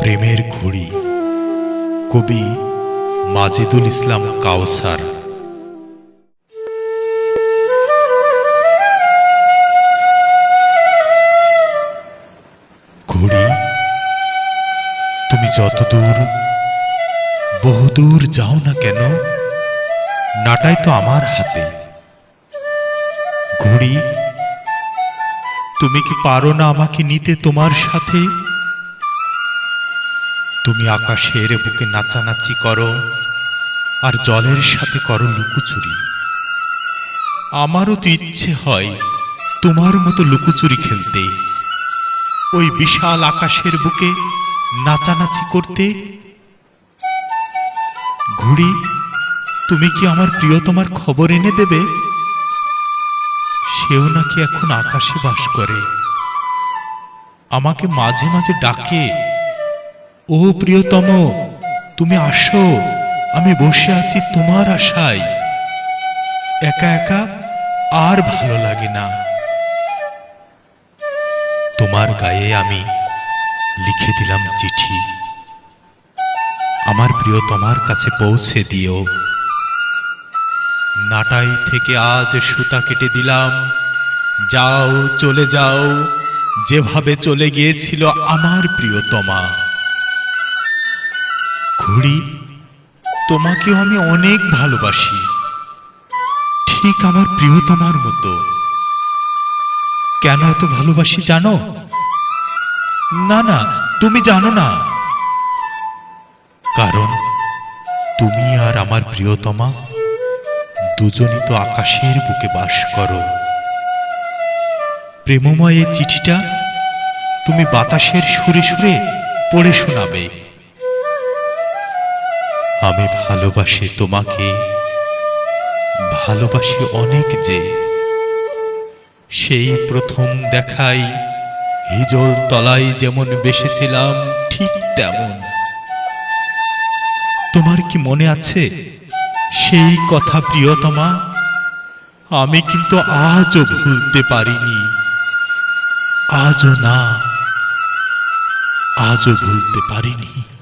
প্রেমের ঘড়ি। কবি মাজেদুল ইসলাম কাউসার ঘড়ি, তুমি যত দূর বহুদূর যাও না কেন? নাটাই তো আমার হাতে। ঘড়ি, তুমি কি পারো না আমাকে নিতে তোমার সাথে? তুমি আকাশের বুকে নাচানাচি করো আর জলের সাথে করো লুকোচুরি। আমারও তো ইচ্ছে হয় তোমার মতো লুকোচুরি খেলতে। ওই বিশাল আকাশের বুকে নাচানাচি করতে। ঘুড়ি, তুমি কি আমার প্রিয় তোমার খবর এনে দেবে? সেও নাকি এখন আকাশে বাস করে। আমাকে মাঝে মাঝে ডাকে ও প্রিয়তম, তুমি আসো, আমি বসে আছি তোমার আশায়। একা একা আর ভালো লাগে না। তোমার গায়ে আমি লিখে দিলাম চিঠি। আমার প্রিয় তোমার কাছে পৌঁছে দিও। নাটাই থেকে আজ সুতা কেটে দিলাম। যাও, চলে যাও, যেভাবে চলে গিয়েছিল আমার প্রিয়তমা। ঘুড়ি তোমাকেও আমি অনেক ভালোবাসি। ঠিক আমার প্রিয়তমার মতো। কেন এত ভালোবাসি জানো? না না, তুমি জানো না। কারণ তুমি আর আমার প্রিয়তমা দুজনই তো আকাশের বুকে বাস করো। প্রেমময় চিঠিটা তুমি বাতাসের সুরে সুরে পড়ে শোনাবে। আমি ভালোবাসি তোমাকে। ভালোবাসি অনেক যে। সেই প্রথম দেখাই হিজল তলায় যেমন বেসেছিলাম, ঠিক তেমন। তোমার কি মনে আছে? সেই কথা প্রিয়তমা, আমি কিন্তু আজও ভুলতে পারিনি। আজও না, আজও ভুলতে পারিনি।